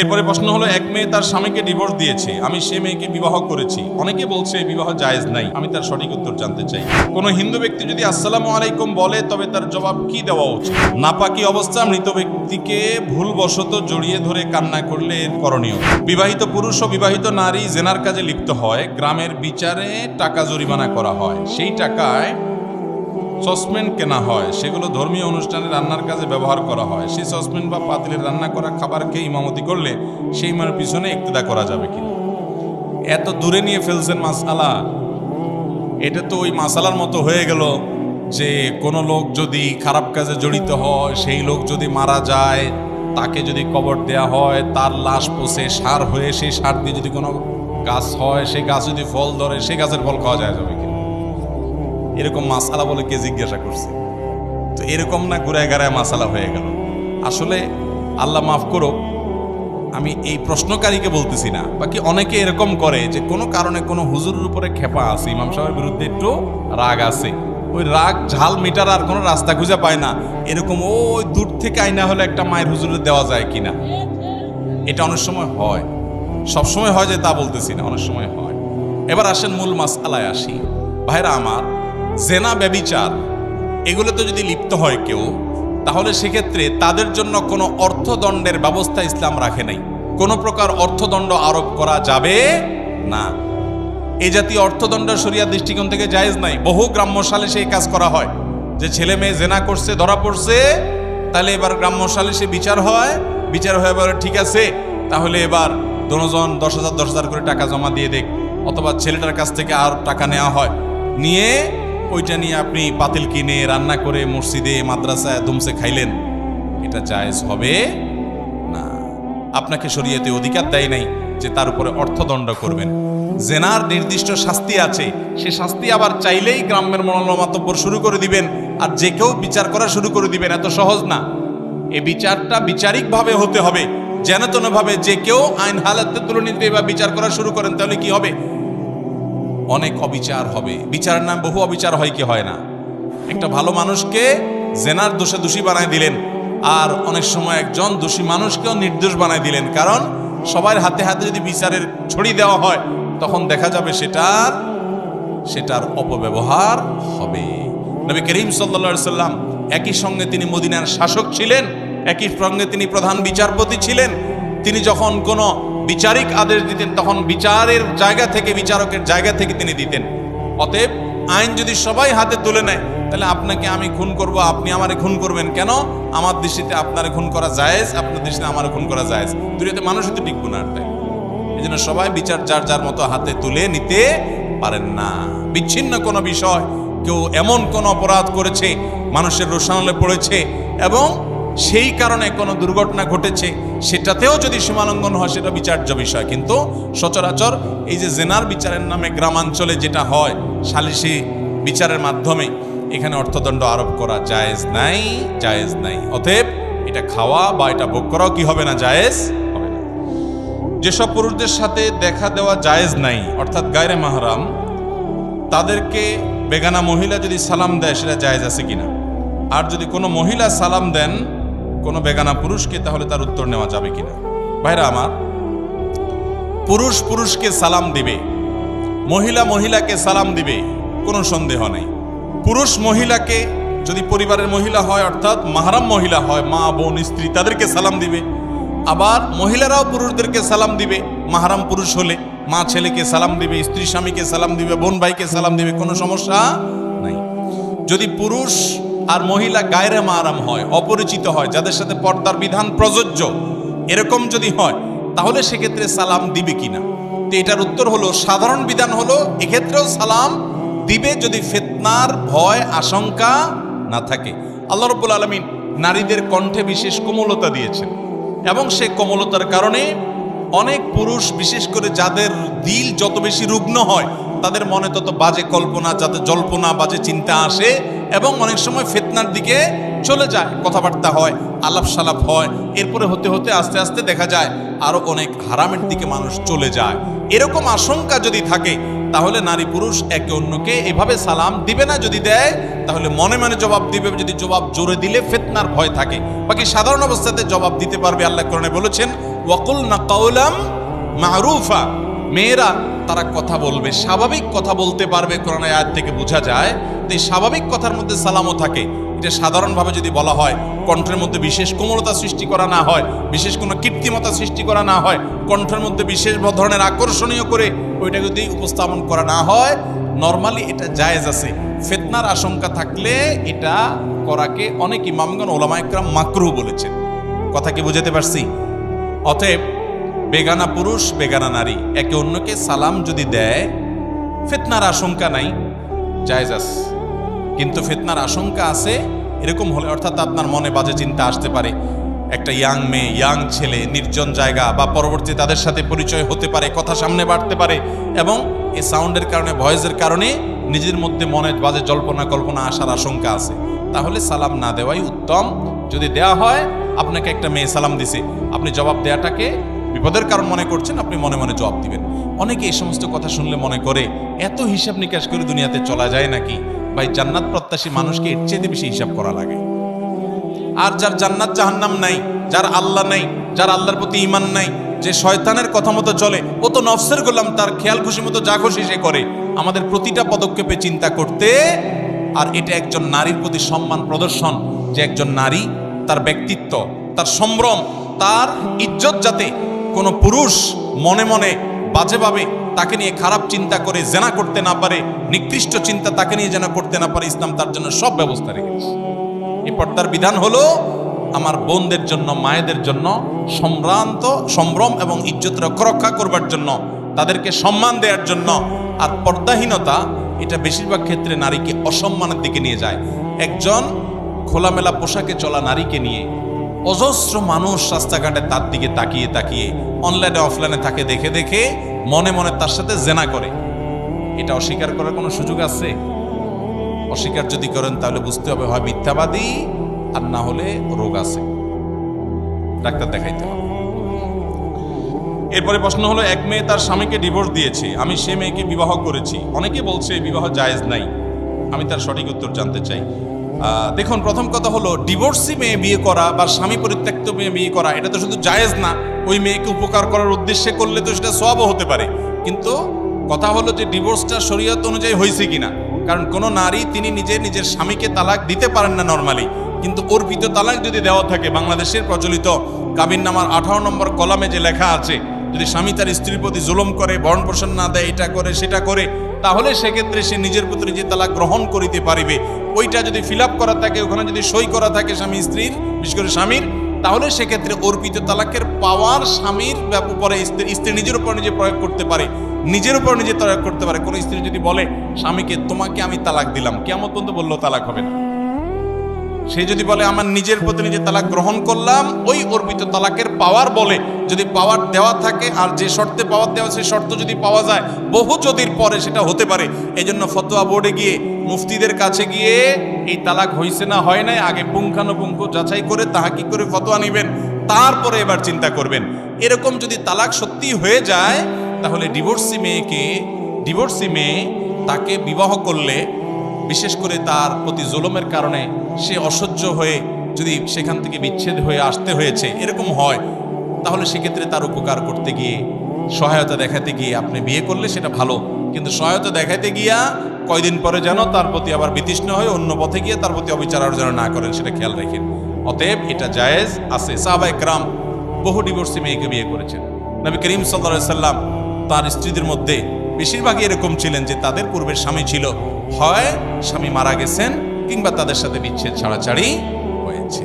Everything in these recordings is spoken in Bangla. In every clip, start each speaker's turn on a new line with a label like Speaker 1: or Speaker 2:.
Speaker 1: এরপরে প্রশ্ন হলো, এক মেয়ে তার স্বামীকে ডিভোর্স দিয়েছে, আমি সে মেয়েকে বিবাহ করেছি। অনেকে বলছে বিবাহ জায়েজ নাই, আমি তার সঠিক উত্তর জানতে চাই। কোনো হিন্দু ব্যক্তি যদি আসসালামু আলাইকুম বলে, তবে তার জবাব কি দেওয়া উচিত? নাপাকি অবস্থা, মৃত ব্যক্তিকে ভুলবশত জড়িয়ে ধরে কান্না করলে এর করণীয়। বিবাহিত পুরুষ ও বিবাহিত নারী, জেনার কাজে লিপ্ত হয়, গ্রামের বিচারে টাকা জরিমানা করা হয়। সেই টাকায় সসপেন কেনা হয়, সেগুলো ধর্মীয় অনুষ্ঠানে রান্নার কাজে ব্যবহার করা হয়। সেই সসপেন বা পাতিলে রান্না করা খাবারকে ইমামতি করলে সেই মার পিছনে ইক্তদা করা যাবে কিনা? এত দূরে নিয়ে ফেলছেন মাসালা। এটা তো ওই মাসালার মতো হয়ে গেল যে কোনো লোক যদি খারাপ কাজে জড়িত হয়, সেই লোক যদি মারা যায়, তাকে যদি কবর দেয়া হয়, তার লাশ পচে সার হয়ে সেই সার দিয়ে যদি কোনো গাছ হয়, সেই গাছ যদি ফল ধরে, সেই গাছের ফল খাওয়া যায় যাবে কিনা? এরকম মাসালা বলে কে জিজ্ঞাসা করছে? তো এরকম না ঘুরায় গাড়ায় মাসালা হয়ে গেল। আসলে আল্লাহ মাফ করো আমি এই প্রশ্নকারীকে বলতেছি না। বাকি অনেকে এরকম করে যে কোনো কারণে কোনো হুজুরের উপরে খেপা আছে, ইমাম সাহেবের বিরুদ্ধে একটু রাগ আছে। ওই রাগ, ঝাল মিটার আর কোনো রাস্তা খুঁজে পায় না। এরকম ওই দূর থেকে আইনা হলে একটা মায়ের হুজুরে দেওয়া যায় কিনা? এটা অনেক সময় হয়। সব সময় হয় যে তা বলতেছি না, অনেক সময় হয়। এবার আসেন মূল মাসালায় আসি। ভাইরা আমার জেনা ব্যবিচার, এগুলোতে যদি লিপ্ত হয় কেউ, তাহলে সেক্ষেত্রে তাদের জন্য কোনো অর্থদণ্ডের ব্যবস্থা ইসলাম রাখে নাই। কোনো প্রকার অর্থদণ্ড আরোপ করা যাবে না। এই জাতীয় অর্থদণ্ড সরিয়া দৃষ্টিকোণ থেকে জায়েজ নাই। বহু গ্রাম্যশালে সেই কাজ করা হয়। যে ছেলে মেয়ে জেনা করছে, ধরা পড়ছে, তাহলে এবার গ্রাম্যশালে সে বিচার হয়। বিচার হয়ে এবার ঠিক আছে, তাহলে এবার দনোজন দশ হাজার দশ হাজার করে টাকা জমা দিয়ে দেখ। অথবা ছেলেটার কাছ থেকে আর টাকা নেওয়া হয়। নিয়ে ওইটা নিয়ে আপনি পাতিল কিনে রান্না করে মসজিদে, মাদ্রাসায় দুমসে খাইলেন, এটা জায়েজ হবে? না। আপনাকে শরীয়তে অধিকার দেয় নাই যে তার উপরে অর্থদণ্ড করবেন। জেনার নির্দিষ্ট শাস্তি আছে, সে শাস্তি আবার চাইলেই গ্রামের মনোমাতব্য শুরু করে দিবেন, আর যে কেউ বিচার করা শুরু করে দিবেন, এত সহজ না। এই বিচারটা বিচারিকভাবে হতে হবে। যেন ভাবে যে কেউ আইন হালাতে তুলে নিতে বা বিচার করা শুরু করেন, তাহলে কি হবে? অনেক অবিচার হবে। বিচারের নাম বহু অবিচার হয়, কি হয় না? একটা ভালো মানুষকে জেনার দোষে দোষী বানায় দিলেন, আর অনেক সময় একজন দোষী মানুষকেও নির্দোষ বানায় দিলেন, কারণ সবার হাতে হাতে যদি বিচারের ছড়ি দেওয়া হয়, তখন দেখা যাবে সেটার সেটার অপব্যবহার হবে। নবী করিম সাল্লা সাল্লাম একই সঙ্গে তিনি মদিনার শাসক ছিলেন, একই সঙ্গে তিনি প্রধান বিচারপতি ছিলেন। তিনি যখন কোনো বিচারিক আদেশ দিতেন, তখন বিচারের জায়গা থেকে, বিচারকের জায়গা থেকে তিনি দিতেন। অতএব, আইন যদি সবাই হাতে তুলে নেয়, তাহলে আপনাকে আমি খুন করব, আপনি আমারে খুন করবেন কেন? আমার দৃষ্টিতে আপনার খুন করা জায়েজ, আপনার দৃষ্টিতে আমার খুন করা জায়েজ। দুনিয়াতে মানুষই তো টিকবো না তাই। এই জন্য সবাই বিচার যার যার মতো হাতে তুলে নিতে পারেন না। বিচ্ছিন্ন কোনো বিষয়, কেউ এমন কোন অপরাধ করেছে, মানুষের রোশানলে পড়েছে, এবং সেই কারণে কোনো দুর্ঘটনা ঘটেছে, সেটাতেও যদি সীমালঙ্ঘন হয়, সেটা বিচার্য বিষয়। কিন্তু সচরাচর এই যে জেনার বিচারের নামে গ্রামাঞ্চলে যেটা হয়, সালিসি বিচারের মাধ্যমে, এখানে অর্থদণ্ড আরোপ করা জায়েজ নাই জায়েজ নাই। অতএব এটা খাওয়া বা এটা ভোগ করাও কি হবে না? জায়েজ হবে না। যেসব পুরুষদের সাথে দেখা দেওয়া জায়েজ নাই, অর্থাৎ গায়রে মাহারাম, তাদেরকে বেগানা মহিলা যদি সালাম দেয়, সেটা জায়েজ আছে কিনা? আর যদি কোনো মহিলা সালাম দেন কোনো বেগানা পুরুষকে, তাহলে তার উত্তর নেওয়া যাবে কিনা? ভাইরা আমার, পুরুষ পুরুষকে সালাম দিবে, মহিলা মহিলাকে সালাম দিবে, কোনো সন্দেহ নেই। পুরুষ মহিলাকে যদি পরিবারের মহিলা হয়, অর্থাৎ মাহারাম মহিলা হয়, মা, বোন, স্ত্রী, তাদেরকে সালাম দিবে। আবার মহিলারাও পুরুষদেরকে সালাম দিবে, মাহারাম পুরুষ হলে মা ছেলেকে সালাম দিবে, স্ত্রী স্বামীকে সালাম দিবে, বোন ভাইকে সালাম দিবে, কোনো সমস্যা নাই। যদি পুরুষ আর মহিলা গায়রে মাহারাম হয়, অপরিচিত হয়, যাদের সাথে পর্দার বিধান প্রযোজ্য। এরকম যদি হয়, তাহলে সেক্ষেত্রে সালাম দিবে কিনা তো এটার উত্তর হলো, সাধারণ বিধান হলো, এক্ষেত্রেও সালাম দিবে যদি ফেতনার ভয়, আশঙ্কা না থাকে। আল্লাহ রব্বুল আলমিন নারীদের কণ্ঠে বিশেষ কোমলতা দিয়েছেন। এবং সে কোমলতার কারণে অনেক পুরুষ, বিশেষ করে যাদের দিল যত বেশি রুগ্ন হয়, তাদের মনে তত বাজে কল্পনা, যাতে জল্পনা, বাজে চিন্তা আসে এবং অনেক সময় ফেতনার দিকে চলে যায়, কথাবার্তা হয় আলাপ সালাপ হয়, এরপরে হতে হতে আস্তে আস্তে দেখা যায় আরও অনেক হারামের দিকে মানুষ চলে যায়। এরকম আশঙ্কা যদি থাকে, তাহলে নারী পুরুষ একে অন্যকে এভাবে সালাম দিবে না যদি দেয়, তাহলে মনে মনে জবাব দিবে, যদি জবাব জোরে দিলে ফেতনার ভয় থাকে। বাকি সাধারণ অবস্থাতে জবাব দিতে পারবে, আল্লাহ কোরআনে বলেছেন ওয়াকুল না কাউলাম মারুফা। মেয়েরা তারা কথা বলবে, স্বাভাবিক কথা বলতে পারবে কোরআন আয়াত থেকে বোঝা যায়। তো এই স্বাভাবিক কথার মধ্যে সালামও থাকে। এটা সাধারণভাবে যদি বলা হয়, কণ্ঠের মধ্যে বিশেষ কোমলতা সৃষ্টি করা না হয়, বিশেষ কোনো কৃত্রিমতা সৃষ্টি করা না হয়, কণ্ঠের মধ্যে বিশেষ ধরনের আকর্ষণীয় করে ওইটা যদি উপস্থাপন করা না হয় নর্মালি এটা জায়েজ আছে। ফেতনার আশঙ্কা থাকলে এটা করাকে অনেক ইমামগণ ওলামা একরাম মাকরু বলেছেন। কথা কি বুঝাতে পারছি? অতএব বেগানা পুরুষ, বেগানা নারী। একে অন্যকে সালাম যদি দেয়, ফেতনার আশঙ্কা নাই, জায়েজ আছে। কিন্তু ফেতনার আশঙ্কা আছে, এরকম হলে অর্থাৎ আপনার মনে বাজে চিন্তা আসতে পারে। একটা ইয়াং মেয়ে, ইয়াং ছেলে, নির্জন জায়গা বা পরবর্তী তাদের সাথে পরিচয় হতে পারে, কথা সামনে বাড়তে পারে এবং এই সাউন্ডের কারণে ভয়েসের কারণে নিজের মধ্যে মনে বাজে জল্পনা, কল্পনা আসার আশঙ্কা আছে। তাহলে সালাম না দেওয়াই উত্তম। যদি দেয়া হয়, আপনাকে একটা মেয়ে সালাম দিছে। আপনি জবাব দেওয়াটাকে বিপদের কারণ মনে করছেন, আপনি মনে মনে জবাব দিবেন। অনেকে এই সমস্ত কথা শুনলে মনে করে, এত হিসাব নিকাশ করে দুনিয়াতে চলা যায় নাকি? ভাই, জান্নাত প্রত্যাশী মানুষকে এর চেয়ে বেশি হিসাব করা লাগে। আর যার জান্নাত জাহান্নাম নাই, যার আল্লাহ নাই, যার আল্লাহর প্রতি ইমান নাই, যে শয়তানের কথা মতো চলে, ও তো নফসের গোলাম, তার খেয়াল খুশি মতো যা খুশি সে করে। আমাদের প্রতিটা পদক্ষেপে চিন্তা করতে, আর এটা একজন নারীর প্রতি সম্মান প্রদর্শন, যে একজন নারী তার ব্যক্তিত্ব, তার সম্ভ্রম, তার ইজ্জত যাতে কোনো পুরুষ মনে মনে বাজেভাবে তাকে নিয়ে খারাপ চিন্তা করে, জেনা করতে না পারে, নিকৃষ্ট চিন্তা তাকে নিয়ে যেন করতে না পারে, ইসলাম তার জন্য সব ব্যবস্থা রেখেছে। এই পর্দার বিধান হলো আমার বোনদের জন্য, মায়েদের জন্য সম্ভ্রান্ত, সম্ভ্রম এবং ইজ্জত রক্ষা করবার জন্য, তাদেরকে সম্মান দেওয়ার জন্য। আর পর্দাহীনতা এটা বেশিরভাগ ক্ষেত্রে নারীকে অসম্মানের দিকে নিয়ে যায়। একজন খোলামেলা পোশাকে চলা নারীকে নিয়ে অজস্র মানুষ রাস্তাঘাটে তার দিকে তাকিয়ে তাকিয়ে অনলাইনে অফলাইনে তাকে দেখে দেখে মনে মনে তার সাথে জেনা করে। এটা অস্বীকার করার কোনো সুযোগ আছে? অস্বীকার যদি করেন, তাহলে বুঝতে হবে হয় মিথ্যাবাদী আর না হলে রোগ আছে। ডাক্তার দেখাইতে হবে। এরপরে প্রশ্ন হলো, এক মেয়ে তার স্বামীকে ডিভোর্স দিয়েছে। আমি সে মেয়েকে বিবাহ করেছি। অনেকে বলছে বিবাহ জায়েজ নাই। আমি তার সঠিক উত্তর জানতে চাই। দেখুন, প্রথম কথা হলো ডিভোর্সি মেয়ে বিয়ে করা বা স্বামী পরিত্যক্ত মেয়ে বিয়ে করা, এটা তো শুধু জায়েজ না। ওই মেয়েকে উপকার করার উদ্দেশ্যে করলে তো সেটা সবও হতে পারে। কিন্তু কথা হলো যে ডিভোর্সটা শরীয়ত অনুযায়ী হয়েছে কিনা। কারণ কোনো নারী তিনি নিজে নিজের স্বামীকে তালাক দিতে পারেন না নর্মালি কিন্তু অর্পিত তালাক যদি দেওয়া থাকে, বাংলাদেশের প্রচলিত কাবিন নামার আঠারো নম্বর কলামে যে লেখা আছে, যদি স্বামী তার স্ত্রীর প্রতি জুলুম করে ভরণ পোষণ না দেয়, এটা করে, সেটা করে তাহলে সেক্ষেত্রে সে নিজের প্রতি যে তালাক গ্রহণ করিতে পারিবে। ওইটা যদি ফিল করা থাকে, ওখানে যদি সই করা থাকে স্বামী, স্ত্রীর, বিশেষ করে স্বামীর, তাহলে সেক্ষেত্রে অর্পিত তালাকের পাওয়ার স্বামীর উপরে স্ত্রী নিজের উপর নিজে প্রয়োগ করতে পারে, নিজের উপর নিজে প্রয়োগ করতে পারে। কোনো স্ত্রী যদি বলে, স্বামীকে তোমাকে আমি তালাক দিলাম। কেমন পর্যন্ত বলল তালাক হবে না। সে যদি বলে, আমার নিজের প্রতি নিজে তালাক গ্রহণ করলাম, ওই অর্পিত তালাকের পাওয়ার বলে যদি পাওয়ার দেওয়া থাকে, আর যে শর্তে পাওয়ার দেওয়া সেই শর্ত যদি পাওয়া যায়, বহু যদির পরে সেটা হতে পারে। এই জন্য ফতোয়া বোর্ডে গিয়ে, মুফতিদের কাছে গিয়ে, এই তালাক হয়েছে না, হয় নাই, আগে পুঙ্খানুপুঙ্খ যাচাই করে তাহা কি করে ফতোয়া নেবেন, তারপরে এবার চিন্তা করবেন। এরকম যদি তালাক সত্যি হয়ে যায়, তাহলে ডিভোর্সি মেয়েকে, ডিভোর্সি মেয়ে তাকে বিবাহ করলে, বিশেষ করে তার প্রতি জুলুমের কারণে সে অসহ্য হয়ে যদি সেখান থেকে বিচ্ছেদ হয়ে আসতে হয়েছে, এরকম হয়, তাহলে সেক্ষেত্রে তার উপকার করতে গিয়ে, সহায়তা দেখাতে গিয়ে আপনি বিয়ে করলে সেটা ভালো। কিন্তু সহায়তা দেখাতে গিয়া কয়দিন পরে যেন তার প্রতি আবার বিতৃষ্ণ হয়ে অন্য পথে গিয়ে তার প্রতি অবিচার আর যেন না করেন, সেটা খেয়াল রাখেন। অতএব এটা জায়েজ আছে। সাহাবা একরাম বহু ডিভোর্সি মেয়েকে বিয়ে করেছেন। নবী করিম সাল্লা সাল্লাম তার স্ত্রীদের মধ্যে বেশিরভাগই এরকম ছিলেন যে তাদের পূর্বের স্বামী ছিল। হয় স্বামী মারা গেছেন কিংবা তাদের সাথে বিচ্ছেদ ছাড়াছাড়ি হয়েছে।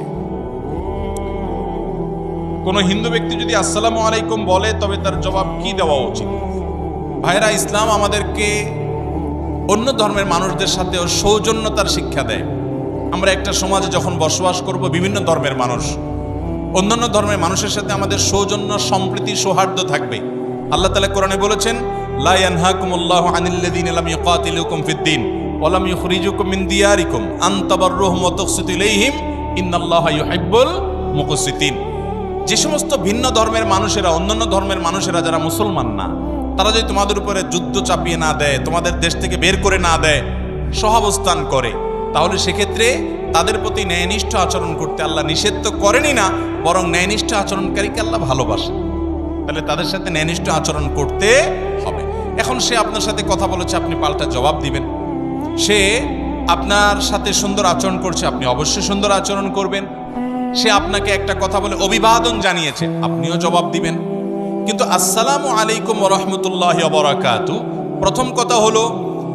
Speaker 1: কোন হিন্দু ব্যক্তি যদি আসসালামু আলাইকুম বলে, তবে তার জবাব কি দেওয়া উচিত? ভাইরা, ইসলাম আমাদেরকে অন্য ধর্মের মানুষদের সাথেও সৌজন্যতার শিক্ষা দেয়। আমরা একটা সমাজে যখন বসবাস করব, বিভিন্ন ধর্মের মানুষ, অন্যান্য ধর্মের মানুষের সাথে আমাদের সৌজন্য, সম্প্রীতি, সৌহার্দ্য থাকবে। আল্লাহ তালা কোরআনে বলেছেন, লা ইয়ানহাকুমুল্লাহু আনিল্লাযীনা লাম ইউকাতিলুকুম ফিদ-দীন ওয়া লাম ইখরিজুকুম মিন দিয়ারিকুম আন তাবাররুহুম ওয়া তুকসিতু ইলাইহিম, ইন্নাল্লাহা ইউহিব্বুল মুকসিতিন যে সমস্ত ভিন্ন ধর্মের মানুষেরা, অন্যান্য ধর্মের মানুষেরা যারা মুসলমান না, তারা যদি তোমাদের উপরে যুদ্ধ চাপিয়ে না দেয়, তোমাদের দেশ থেকে বের করে না দেয়, সহাবস্থান করে, তাহলে সেক্ষেত্রে তাদের প্রতি ন্যায়নিষ্ঠ আচরণ করতে আল্লাহ নিষেধ তো করেনি না, বরং ন্যায়নিষ্ঠ আচরণকারীকে আল্লাহ ভালোবাসে তাহলে তাদের সাথে ন্যায়নিষ্ঠ আচরণ করতে হবে। এখন সে আপনার সাথে কথা বলেছে, আপনি পাল্টা জবাব দিবেন। সে আপনার সাথে সুন্দর আচরণ করছে, আপনি অবশ্যই সুন্দর আচরণ করবেন। সে আপনাকে একটা কথা বলে অভিবাদন জানিয়েছে, আপনিও জবাব দিবেন। কিন্তু আসসালামু আলাইকুম রহমতুল্লাহ বরাকাতু। প্রথম কথা হলো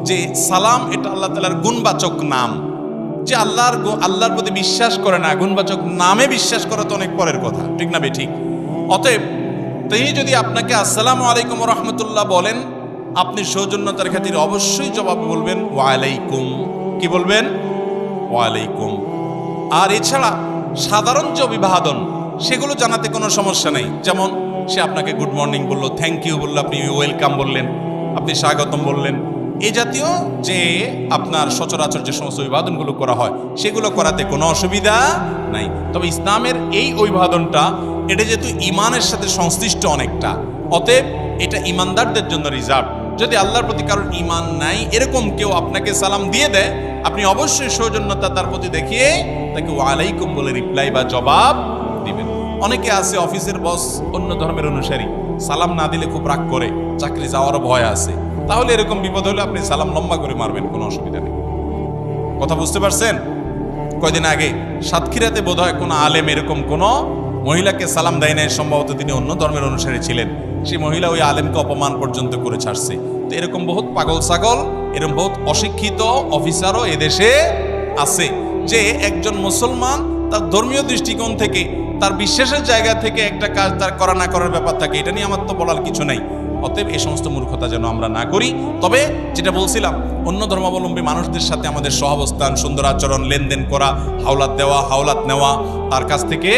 Speaker 1: যে সালাম এটা আল্লাহ তালার গুণবাচক নাম। যে আল্লাহর আল্লাহর প্রতি বিশ্বাস করে না, গুণবাচক নামে বিশ্বাস করা তো অনেক পরের কথা, ঠিক না বে ঠিক? অতএব তিনি যদি আপনাকে আসসালামু আলাইকুম রহমতুল্লাহ বলেন আপনি সৌজন্যতার খাতির অবশ্যই জবাব বলবেন, ওয়ালাইকুম। কি বলবেন? ওয়ালাইকুম। আর এছাড়া সাধারণ যে অভিবাদন, সেগুলো জানাতে কোনো সমস্যা নেই। যেমন, সে আপনাকে গুড মর্নিং বলল থ্যাংক ইউ বলল, আপনি ওয়েলকাম বললেন, আপনি স্বাগতম বললেন। এ জাতীয় যে আপনার সচরাচর যে সমস্ত অভিবাদনগুলো করা হয়, সেগুলো করাতে কোনো অসুবিধা নাই। তবে ইসলামের এই অভিবাদনটা, এটা যেহেতু ইমানের সাথে সংশ্লিষ্ট অনেকটা, অতএব এটা ইমানদারদের জন্য রিজার্ভ যদি আল্লাহর প্রতি কারোর ইমান নাই, এরকম কেউ আপনাকে সালাম দিয়ে দেয়, আপনি অবশ্যই সৌজন্যতা তার প্রতি দেখিয়ে তাকে ওয়ালাইকুম বলে রিপ্লাই বা জবাব দিবেন। অনেকে আছে অফিসের বস অন্য ধর্মের অনুসারী, সালাম না দিলে খুব রাগ করে, চাকরি যাওয়ারও ভয় আছে। তাহলে এরকম বিপদ হলে আপনি সালাম লম্বা করে মারবেন, কোনো অসুবিধা নেই। কথা বুঝতে পারছেন? কয়দিন আগে সাতক্ষীরাতে বোধ হয় কোনো আলেম এরকম কোনো মহিলাকে সালাম দেয় নাই, সম্ভবত তিনি অন্য ধর্মের অনুসারী ছিলেন। সেই মহিলা ওই আলেমকে অপমান পর্যন্ত করে ছাড়ছে। তো এরকম বহুত পাগল ছাগল, এরকম বহুত অশিক্ষিত অফিসারও এদেশে আছে যে একজন মুসলমান তার ধর্মীয় দৃষ্টিকোণ থেকে, তার বিশ্বাসের জায়গা থেকে একটা কাজ তার করা না করার ব্যাপার থাকে। এটা নিয়ে আমার তো বলার কিছু নাই। অতএব এই সমস্ত মূর্খতা যেন আমরা না করি। তবে যেটা বলছিলাম, অন্য ধর্মাবলম্বী মানুষদের সাথে আমাদের সহাবস্থান, সুন্দর আচরণ, লেনদেন করা, হাওলাত দেওয়া, হাওলাত নেওয়া, তার কাছ থেকে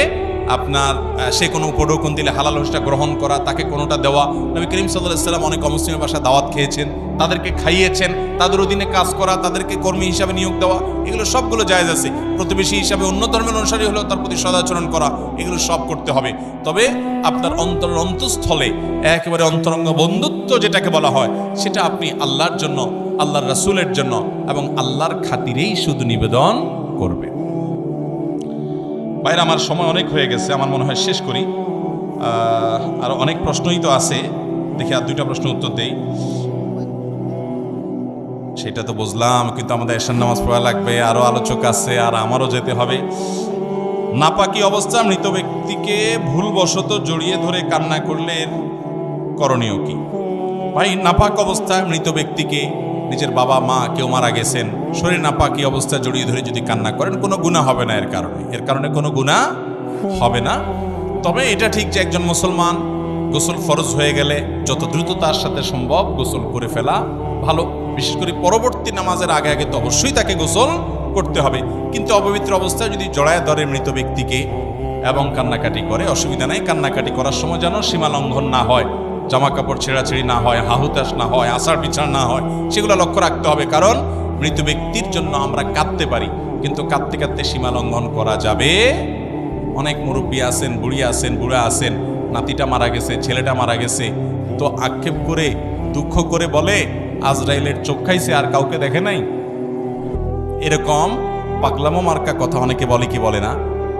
Speaker 1: আপনার সে কোনো উপঢৌকন দিলে হালাল হোসটা গ্রহণ করা, তাকে কোনোটা দেওয়া। নবী করিম সাল্লাহ অনেক অমুসলিমের বাসায় দাওয়াত খেয়েছেন, তাদেরকে খাইয়েছেন, তাদের অধীনে কাজ করা, তাদেরকে কর্মী হিসাবে নিয়োগ দেওয়া, এগুলো সবগুলো জায়েজ আছে। প্রতিবেশী হিসাবে অন্য ধর্মের অনুসারী হলেও তার প্রতি সদাচরণ করা, এগুলো সব করতে হবে। তবে আপনার অন্তর অন্তঃস্থলে, একেবারে অন্তরঙ্গ বন্ধুত্ব যেটাকে বলা হয়, সেটা আপনি আল্লাহর জন্য, আল্লাহর রাসুলের জন্য এবং আল্লাহর খাতিরেই শুধু নিবেদন করবেন। বাইরে আমার সময় অনেক হয়ে গেছে, আমার মনে হয় শেষ করি। আর অনেক প্রশ্নই তো আছে, দেখি আর দুইটা প্রশ্ন উত্তর দেই। সেটা তো বুঝলাম, কিন্তু আমাদের এশার নামাজ পড়া লাগবে আরও আলোচক আছে, আর আমারও যেতে হবে। নাপাকি অবস্থা মৃত ব্যক্তিকে ভুলবশত জড়িয়ে ধরে কান্না করলে করণীয় কি? ভাই, নাপাক অবস্থায় মৃত ব্যক্তিকে নিজের বাবা, মা কেউ মারা গেছেন, শরীর নাপাকি অবস্থা জড়িয়ে ধরে যদি কান্না করেন, কোনো গুণা হবে না এর কারণে। এর কারণে কোনো গুণা হবে না। তবে এটা ঠিক যে একজন মুসলমান গোসল ফরজ হয়ে গেলে যত দ্রুত তার সাথে সম্ভব গোসল করে ফেলা ভালো। বিশেষ করে পরবর্তী নামাজের আগে আগে তো অবশ্যই তাকে গোসল করতে হবে। কিন্তু অপবিত্র অবস্থায় যদি জড়ায় ধরে মৃত ব্যক্তিকে এবং কান্নাকাটি করে, অসুবিধা নেই, কান্নাকাটি করার সময় যেন সীমা লঙ্ঘন না হয়। জামা কাপড় ছেঁড়াছেড়ি না হয় হাহুতাস না হয় আষাঢ় পিছাড় না হয়, সেগুলো লক্ষ্য রাখতে হবে। কারণ মৃত ব্যক্তির জন্য আমরা কাঁদতে পারি, কিন্তু কাঁদতে কাঁদতে সীমা লঙ্ঘন করা যাবে। অনেক মুরব্বী আছেন, বুড়ি আছেন, বুড়া আছেন, নাতিটা মারা গেছে, ছেলেটা মারা গেছে। তো আক্ষেপ করে, দুঃখ করে বলে, আজরাইলের চোখ খাইছে, আর কাউকে দেখে নাই? এরকম পাগলামো মার্কা কথা অনেকে বলে কি বলে না?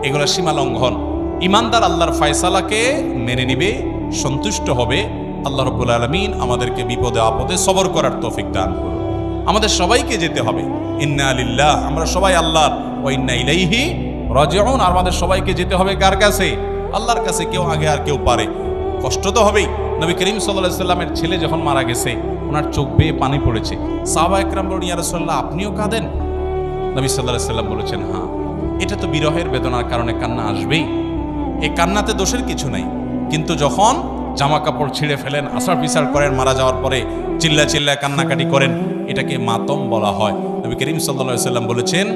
Speaker 1: এগুলো সীমা লঙ্ঘন। ইমানদার আল্লাহর ফায়সালাকে মেনে নিবে, সন্তুষ্ট হবে। আল্লাহ রব্বুল আলমিন আমাদেরকে বিপদে আপদে সবর করার তৌফিক দান করুন। আমাদের সবাইকে যেতে হবে। ইন্না আলিল্লাহ আমরা সবাই আল্লাহর ও ইন্না ইলাইহি রাজিউন। আর আমাদের সবাইকে যেতে হবে কার কাছে? আল্লাহর কাছে কেউ আগে আর কেউ পারে। কষ্ট তো হবেই। নবী করিম সাল্লাহ সাল্লামের ছেলে যখন মারা গেছে, ওনার চোখ বেয়ে পানি পড়েছে। সাহবা একরাম বলুন ইয়ারসল্লাহ আপনিও কাঁদেন? নবী সাল্লাহ সাল্লাম বলেছেন হ্যাঁ। এটা তো বিরহের বেদনার কারণে কান্না আসবেই। এই কান্নাতে দোষের কিছু নাই। কিন্তু যখন জামা কাপড় ছিঁড়ে ফেলেন আষাঢ় পিসার করেন, মারা যাওয়ার পরে চিল্লা চিল্লা কান্নাকাটি করেন, এটাকে মাতম বলা হয়। নবী করিম সাল্লা সাল্লাম বলেছেন,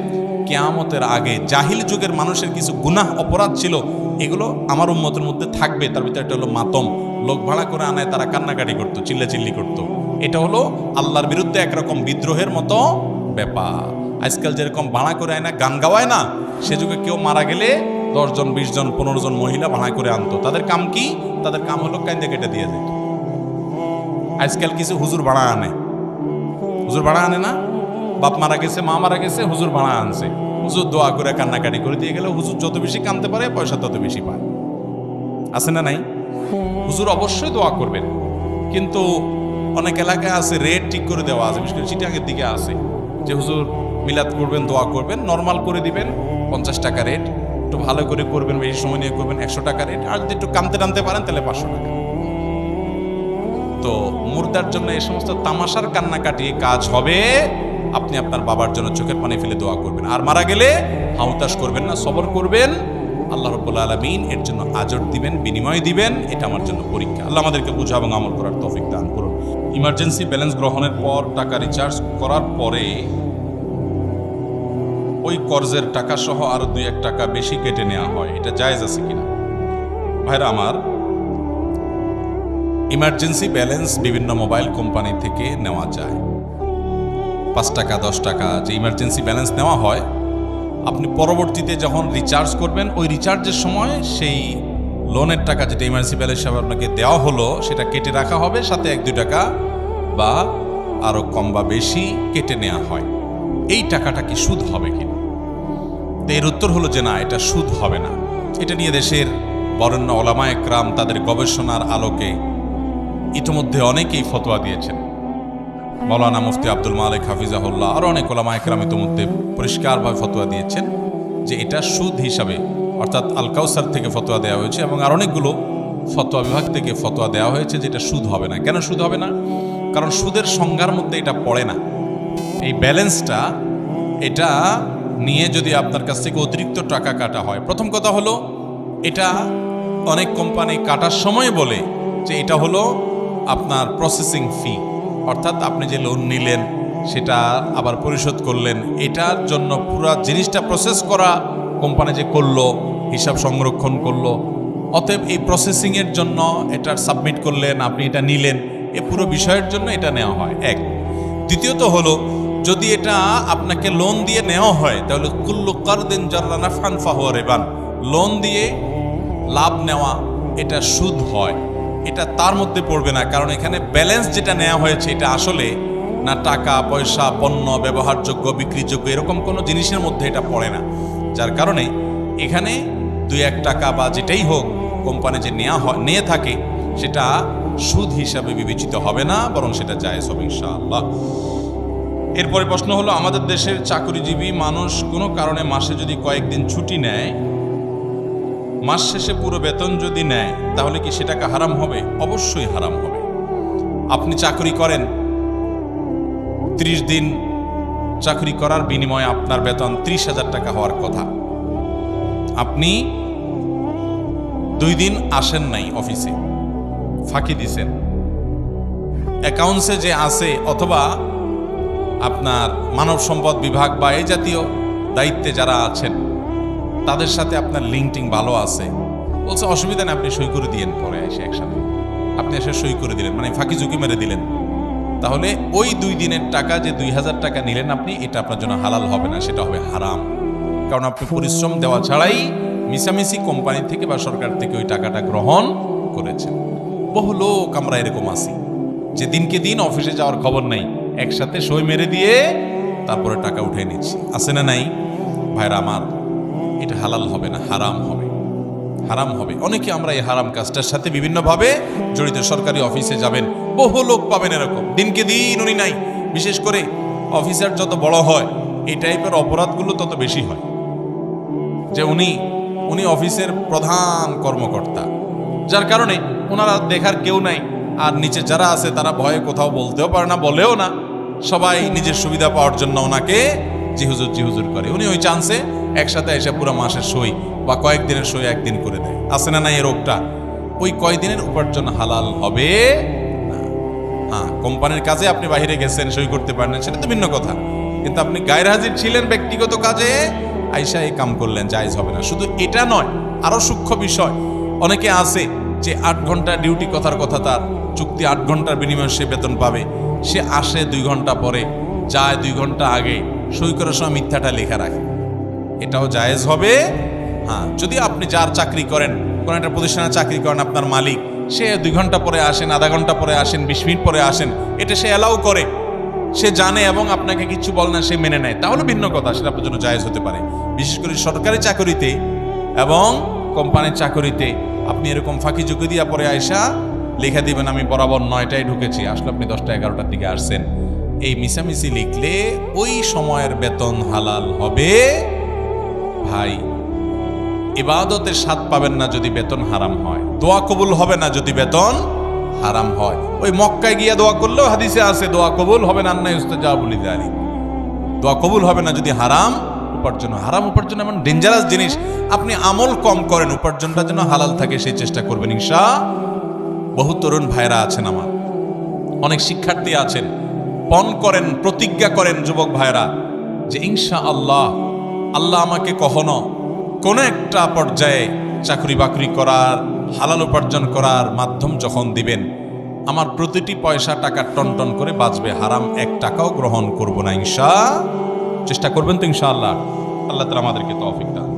Speaker 1: কেয়ামতের আগে জাহিল যুগের মানুষের কিছু গুনাহ, অপরাধ ছিল, এগুলো আমার উন্মতের মধ্যে থাকবে, তার ভিতরে একটা হলো মাতম। লোক ভাড়া করে আনায়, তারা কান্নাকাটি করতো চিল্লাচিল্লি করতো। এটা হলো আল্লাহর বিরুদ্ধে একরকম বিদ্রোহের মতো ব্যাপার। আজকাল যেরকম ভাড়া করে আয় না গান গাওয়ায় না, সে যুগে কেউ মারা গেলে দশজন বিশ জন পনেরো জন মহিলা ভাড়া করে আনতো। তাদের কাম কি? তাদের কাম হলো কান্দে কেটে দিয়ে যেত। আজকাল কিছু হুজুর ভাড়া আনে। হুজুর ভাড়া আনে না? বাপ মারা গেছে, মা মারা গেছে, হুজুর ভাড়া আনছে। হুজুর দোয়া করে কান্নাকাটি করে দিয়ে গেলে হুজুর যত বেশি কানতে পারে, পয়সা তত বেশি পায়। আছে না নাই? হুজুর অবশ্যই দোয়া করবেন। কিন্তু অনেক এলাকায় আছে রেট ঠিক করে দেওয়া আছে, বিশেষ করে চিটাঙের দিকে আছে। যে হুজুর মিলাদ করবেন, দোয়া করবেন নর্মাল করে দিবেন, পঞ্চাশ টাকা রেট একটু ভালো করে করবেন, বেশি সময় নিয়ে করবেন, একশো টাকা রেট আর যদি একটু কামতে টানতে পারেন, তাহলে পাঁচশো টাকা। তো মুর্দার জন্য এই সমস্ত তামাশার কান্নাকাটি কাজ হবে, আপনি আপনার বাবার জন্য চোখের পানি ফেলে দোয়া করবেন। আর মারা গেলে হাউতাস করবেন না, সবর করবেন। আল্লাহ রব্বুল আলমিন এর জন্য আজর দিবেন, বিনিময় দিবেন, এটা আমার জন্য পরীক্ষা। আল্লাহ আমাদেরকে বুঝা এবং আমল করার তৌফিক দান করুন। ইমার্জেন্সি ব্যালেন্স গ্রহণের পর টাকা রিচার্জ করার পরে ওই কর্জের টাকা সহ আরও দুই এক টাকা বেশি কেটে নেওয়া হয়। এটা জায়জ আছে কিনা? ভাইরা আমার ইমার্জেন্সি ব্যালেন্স বিভিন্ন মোবাইল কোম্পানি থেকে নেওয়া যায়। পাঁচ টাকা, দশ টাকা যে ইমার্জেন্সি ব্যালেন্স নেওয়া হয়, আপনি পরবর্তীতে যখন রিচার্জ করবেন, ওই রিচার্জের সময় সেই লোনের টাকা যেটা ইমার্জেন্সি ব্যালেন্স হিসাবে আপনাকে দেওয়া হলো, সেটা কেটে রাখা হবে, সাথে এক, দুই টাকা বা আরও কম বা বেশি কেটে নেওয়া হয়। এই টাকাটা কি সুদ হবে কিনা তো এর উত্তর হলো যে না, এটা সুদ হবে না। এটা নিয়ে দেশের বরেণ্য ওলামা একরাম তাদের গবেষণার আলোকে ইতিমধ্যে অনেকেই ফতোয়া দিয়েছেন। মৌলানা মুফতি আব্দুল মালিক হাফিজাহুল্লাহ আরও অনেক ওলামা একরাম ইতিমধ্যে পরিষ্কারভাবে ফতোয়া দিয়েছেন যে এটা সুদ হিসাবে, অর্থাৎ আল কাউসার থেকে ফতোয়া দেওয়া হয়েছে এবং আর অনেকগুলো ফতোয়া বিভাগ থেকে ফতোয়া দেওয়া হয়েছে যে এটা সুদ হবে না। কেন সুদ হবে না? কারণ সুদের সংজ্ঞার মধ্যে এটা পড়ে না। এই ব্যালেন্সটা, এটা নিয়ে যদি আপনার কাছ থেকে অতিরিক্ত টাকা কাটা হয়, প্রথম কথা হলো, এটা অনেক কোম্পানি কাটার সময় বলে যে এটা হলো আপনার প্রসেসিং ফি অর্থাৎ আপনি যে লোন নিলেন, সেটা আবার পরিশোধ করলেন, এটার জন্য পুরো জিনিসটা প্রসেস করা কোম্পানি যে করল, হিসাব সংরক্ষণ করল, অতএব এই প্রসেসিংয়ের জন্য এটা সাবমিট করলেন, আপনি এটা নিলেন, এ পুরো বিষয়ের জন্য এটা নেওয়া হয়, এক। দ্বিতীয়ত হলো যদি এটা আপনাকে লোন দিয়ে নেওয়া হয়, তাহলে কুল্লু কারদিন জাররানা ফান ফাহুয়া রেবান। লোন দিয়ে লাভ নেওয়া, এটা সুদ হয়। এটা তার মধ্যে পড়বে না, কারণ এখানে ব্যালেন্স যেটা নেওয়া হয়েছে, এটা আসলে না টাকা, পয়সা, পণ্য, ব্যবহারযোগ্য, বিক্রিযোগ্য, এরকম কোনো জিনিসের মধ্যে এটা পড়ে না। যার কারণে এখানে দুই এক টাকা বা যেটাই হোক কোম্পানি যে নেওয়া হয়, নিয়ে থাকে, সেটা সুদ হিসাবে বিবেচিত হবে না, বরং সেটা জায়েজ হবে ইনশাআল্লাহ। এরপরে প্রশ্ন হলো, আমাদের দেশের চাকরিজীবী মানুষ কোনো কারণে মাসে যদি কয়েকদিন ছুটি নেয়? মাস শেষে পুরো বেতন যদি নেয়, তাহলে কি সেটাকে হারাম হবে? অবশ্যই হারাম হবে। আপনি চাকরি করেন, ত্রিশ দিন চাকরি করার বিনিময়ে আপনার বেতন ত্রিশ হাজার টাকা হওয়ার কথা। আপনি দুই দিন আসেন নাই অফিসে, ফাঁকি দিছেন। অ্যাকাউন্টসে যে আছে অথবা আপনার মানব সম্পদ বিভাগ বা এই জাতীয় দায়িত্বে যারা আছেন, তাদের সাথে আপনার লিঙ্কটিং ভালো আছে। বলছে, অসুবিধা নেই, আপনি সই করে দিয়েন। পরে এসে একসাথে, আপনি এসে সই করে দিলেন মানে ফাঁকি ঝুঁকি মেরে দিলেন। তাহলে ওই দুই দিনের টাকা যে দুই হাজার টাকা নিলেন আপনি, এটা আপনার জন্য হালাল হবে না, সেটা হবে হারাম। কারণ আপনি পরিশ্রম দেওয়া ছাড়াই মিসামিসি কোম্পানি থেকে বা সরকার থেকে ওই টাকাটা গ্রহণ করেছেন। বহু লোক আমরা এরকম আছি, যে দিনকে দিন অফিসে যাওয়ার খবর নেই। একসাথে সই মেরে দিয়ে তারপরে টাকা উঠে নিচ্ছি। আছে না নাই? ভাইরা আমার, এটা হালাল হবে না, হারাম হবে। হারাম হবে। অনেকে আমরা এই হারাম কাজটার সাথে বিভিন্নভাবে জড়িত। সরকারি অফিসে যাবেন, বহু লোক পাবেন এরকম। দিনকে দিন উনি নাই। বিশেষ করে অফিসার যত বড় হয়, এই টাইপের অপরাধগুলো তত বেশি হয়। যে উনি উনি অফিসের প্রধান কর্মকর্তা। যার কারণে ওনারা দেখার কেউ নাই। আর নিচে যারা আছে তারা ভয়ে কোথাও বলতেও পারে না, বলেও না। সবাই নিজের সুবিধা পাওয়ার জন্য ওনাকে জিহুজুর জিহুজুর করে। উনি ওই চান্সে একসাথে এসে পুরো মাসের সই বা কয়েকদিনের সই একদিন করে দেয়। আছে না না এই রোগটা? ওই কয়দিনের উপার্জন হালাল হবে? না। হ্যাঁ কোম্পানির কাজে আপনি বাইরে গেছেন, সই করতে পারেন, সেটা তো ভিন্ন কথা। কিন্তু আপনি গায়ের হাজির ছিলেন ব্যক্তিগত কাজে আইসা এই কাম করলেন, জায়জ হবে না। শুধু এটা নয় আরও সূক্ষ্ম বিষয়। অনেকে আছে যে আট ঘণ্টা ডিউটি কথার কথা তার, চুক্তি আট ঘণ্টার বিনিময়ে সে বেতন পাবে। সে আসে দুই ঘণ্টা পরে, যায় দুই ঘণ্টা আগে, সই করার সময় মিথ্যাটা লেখা রাখে। এটাও জায়েজ হবে? হ্যাঁ যদি আপনি যার চাকরি করেন, কোনো একটা প্রতিষ্ঠানে চাকরি করেন আপনার মালিক, সে দুই ঘণ্টা পরে আসেন, আধা ঘণ্টা পরে আসেন, বিশ মিনিট পরে আসেন, এটা সে অ্যালাউ করে। সে জানে এবং আপনাকে কিছু বল না, সে মেনে নেয়। তাহলে ভিন্ন কথা, সেটা আপনার জন্য জায়েজ হতে পারে। বিশেষ করে সরকারি চাকরিতে এবং কোম্পানির চাকরিতে আপনি এরকম ফাঁকি ঝুঁকি দিয়া পরে আয়সা লিখে দিবেন, আমি বরাবর নয়টায় ঢুকেছি, আসলে আপনি দশটা এগারোটার দিকে আসছেন। এই মিশামিশি লিখলে ওই সময়ের বেতন হালাল হবে। ভাই, ইবাদতের স্বাদ পাবেন না যদি বেতন হারাম হয়। দোয়া কবুল হবে না যদি বেতন হারাম হয়। ওই মক্কায় গিয়ে দোয়া করলেও হাদিসে আছে, দোয়া কবুল হবে না আন্নাই উস্তাজা বলি দাঁড়ি। দোয়া কবুল হবে না যদি হারাম উপার্জন হারাম উপার্জন এমন ডেঞ্জারাস জিনিস। আপনি আমল কম করেন, উপার্জনটা যেন হালাল থাকে, সেই চেষ্টা করবেন। ইনশা, বহু তরুণ ভাইরা আছেন আমার। অনেক শিক্ষার্থী আছেন। পণ করেন, প্রতিজ্ঞা করেন যুবক ভাইরা যে ইনশা আল্লাহ আল্লাহ আমাকে কখনো কোনো একটা পর্যায়ে চাকরি বাকরি করার, হালাল উপার্জন করার মাধ্যম যখন দিবেন, আমার প্রতিটি পয়সা টাকা টন করে বাঁচবে। হারাম এক টাকাও গ্রহণ করব না, ইনশা। চেষ্টা করবেন তো ইনশাআল্লাহ। আল্লাহ তালা আমাদেরকে তৌফিক দান।